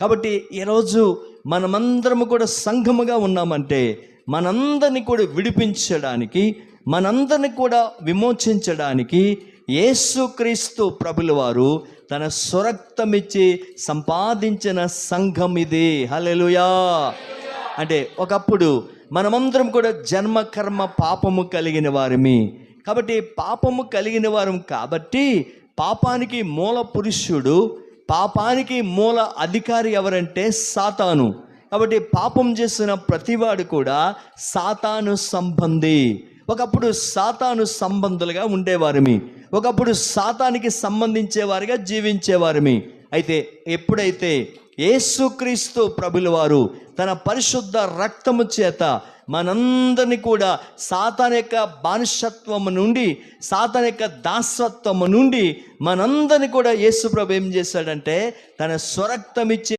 కాబట్టి ఈరోజు మనమందరము కూడా సంఘముగా ఉన్నామంటే మనందరిని కూడా విడిపించడానికి మనందరిని కూడా విమోచించడానికి యేసుక్రీస్తు ప్రభుల వారు తన స్వరక్తమిచ్చి సంపాదించిన సంఘం ఇది. హలెలుయా అంటే ఒకప్పుడు మనమందరం కూడా జన్మ కర్మ పాపము కలిగిన వారిమి. కాబట్టి పాపము కలిగిన వారం కాబట్టి పాపానికి మూల పురుషుడు పాపానికి మూల అధికారి ఎవరంటే సాతాను. కాబట్టి పాపం చేసిన ప్రతివాడు కూడా సాతాను సంబంధి. ఒకప్పుడు సాతాను సంబంధులుగా ఉండేవారిమి. ఒకప్పుడు సాతానికి సంబంధించేవారిగా జీవించేవారిమి. అయితే ఎప్పుడైతే యేసుక్రీస్తు ప్రభులవారు తన పరిశుద్ధ రక్తము చేత మనందరినీ కూడా సాతాన్ యొక్క బానిసత్వము నుండి సాతాన్ యొక్క దాసత్వము నుండి మనందరినీ కూడా యేసుప్రభు ఏం చేశాడంటే తన స్వరక్తం ఇచ్చి